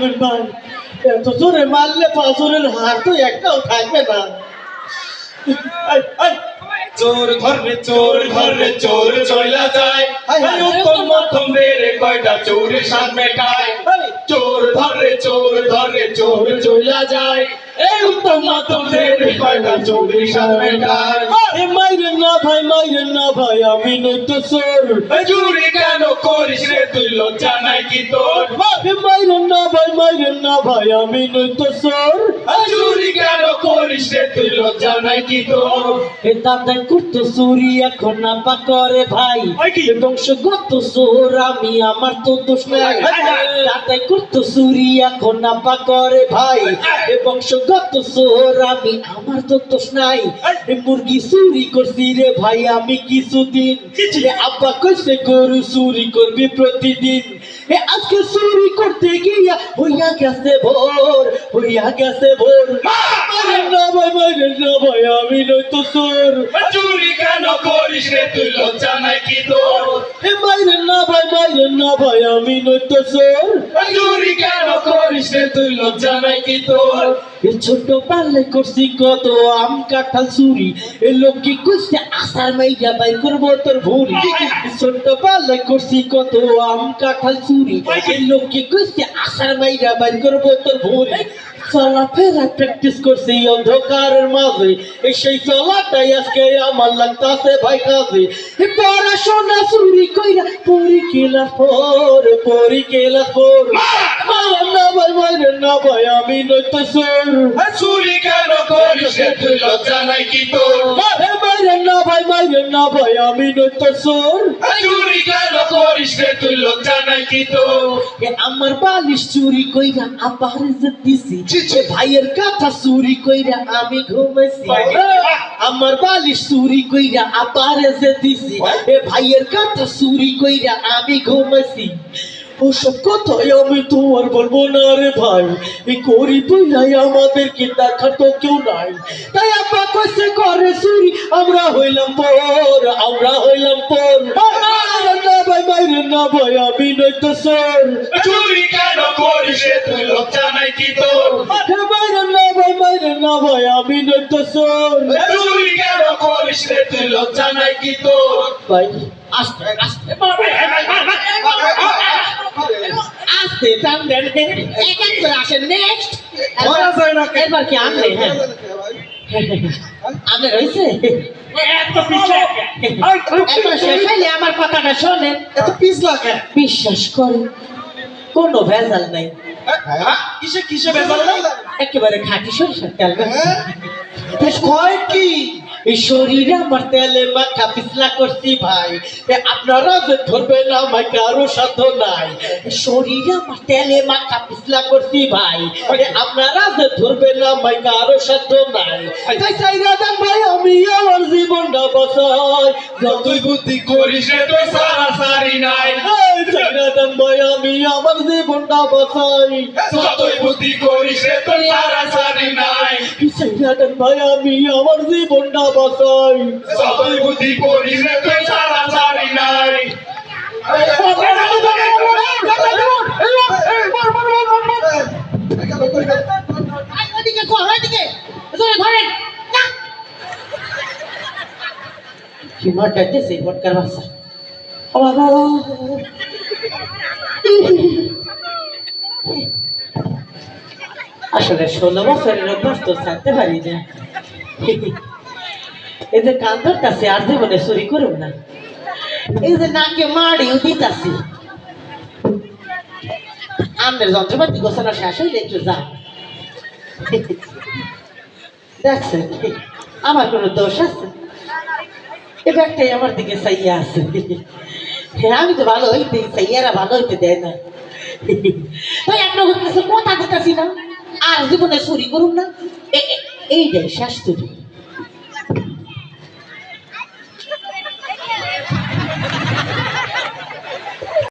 থামেন ভাই। এত জোরে মারলে পাঁচরের হার তো একটাও থাকবে না। চোর ধরবে চোর ধরবে চোর চইলা যায়। উত্তম মধ্যম বেড়ে কয়টা চোরের সামনে চোর ধরে চোর ধরে চোর চইলা যায়। এই উত্তম মধ্যম বেড়ে কয়টা চোরের সামনে না ভাই মাইরেন না ভাই আমি নই তো এই চুরি কেন করিস রে তুই? লজ্জা নাই কি তোর? এ মাইরেন না ভাই মাইরেন না ভাই আমি নই তো চোর এই কেন করিস রে তুই? লজ্জা নাই কি তোর? এ দাদাই করতো চুরি এখন না পা করে ভাই। বংশগত চোর আমি আমার তো দোষ নাই। দাদাই করতো চুরি এখন না পা করে ভাই। এ বংশগত চোর আমি আমার তো দোষ নাই। এ মুরগি চুরি করছি রে ভাই আমি কিছুদিন আব্বা কইছে গরু চুরি করবি প্রতিদিন। এ আজকে চুরি করতে গিয়া হইয়া গেছে ভোর হইয়া গেছে ভোর। মারেন না ভাই মারেন না ভাই আমি নয় তো চোর। চুরি কেন করিস রে তুই? লজ্জা নাই কি তোর? মাইরেন না ভাই মাইরেন না ভাই আমি তো চোর। চুরি কেন করিস রে তুই? লজ্জা নাই কি তোর? এ ছোট পাল্লে করছি কত আম কাঁঠাল চুরি। এ লোক কি কইছে আসার মাইয়া বাই করব তোর ভুরি ছোট পাল্লে করছি কত আম কাঁঠাল চুরি। এ লোক কি কইছে আসার মাইয়া বাই করব তোর ভুরি চলাফেরা প্র্যাকটিস করছি অন্ধকারের মাঝে। এই সেই চলাটাই আজকে আমার লাগতাছে ভাই কাজে। পড়াশোনা চুরি কইরা পড়ি কেলা ফোর পড়ি কেলা ফোর না ভাই মায়ের না ভাই আমি নই তো চোর চুরি কেন করিস? তুই লজ্জা নাই কি তোর? এ মায়ের না ভাই মায়ের না ভাই আমি নই তো চোর এই চুরি কেন তুই লজ্জা নাই কি আমার বালিশ চুরি কইরা আবার যে দিছি ভাইয়ের কথা চুরি কইরা আমি ঘুমাইছি। আমার বালিশ চুরি কইরা আবার যে দিছি এ ভাইয়ের কথা চুরি কইরা আমি ঘুমাইছি। ওসব কথাই আমি তোমার বলব না রে ভাই। এই করি বইলাই আমাদের কি দেখার তো কেউ নাই। তাই আপা কইছে করে চুরি আমরা হইলাম পর আমরা হইলাম পর। ভাই মাইরে না ভাই আমি নই তো সর চুরি কেন করিস তুই লজ্জা নাই কি তোর মাইরে না ভাই মাইরে না ভাই আমি নই তো সর চুরি কেন করিস তুই লজ্জা নাই কি তোর ভাই আস্তে আস্তে আস্তে টান দেন এক এক করে আসেন নেক্সট এবার কি আনলে হ্যাঁ আনলে রয়েছে আমার কথাটা শোনেন। এত পিছলা কেন? বিশ্বাস করে কোনো ভেজাল নাই। কিসে কিসে বেজাল না একেবারে খাঁটি সরিষার তেল। হ্যাঁ? বেশ কয় কি? এই শরীরে আমার তেলে মাখা পিছলা করছি ভাই। আপনারা যে ধরবেন আমায় কারও সাধ্য নাই। শরীরে আমার তেলে মাখা পিছলা করছি ভাই। আপনারা যে ধরবেন আমায় কারও সাধ্য নাই। তাই চাইরা দেন ভাই আমি আমার জীবনটা বাঁচাই তুই বুদ্ধি করিস তুই সারা সারি নাই। এই চাইরা ভাই আমি আমার জীবনটা বাঁচাই যতই বুদ্ধি করিস তুই সারা সারি নাই। চাইরা ভাই আমি আমার জীবনটা বাঁচাই যতই বুদ্ধি করিস রে তুই সারা সারি নাই এদিকে কর এদিকে ধরে ধরেন কি মারটা দেশে বটকার বাচ্চা ও বাবা আসলে ষোলো বছরের অভ্যাস তো ছাড়তে পারি না। এই যে কান ধরতাছে, আর জীবনে চুরি করুন না। এই যে নাকে মাড়িও দিতাছি। আমাদের যন্ত্রপাতি গোছানো শেষ হইলে একটু যান দেখছেন আমার কোনো দোষ আছে? এ ব্যাগটাই আমার দিকে সাইয়া আছে। হ্যাঁ আমি তো ভালো হইতে সাইয়ারা ভালো হইতে দেয় না। তাই আপনার কাছে কথা দিতেছি না। আর জীবনে চুরি করুন না। এইটাই শেষ চুরি।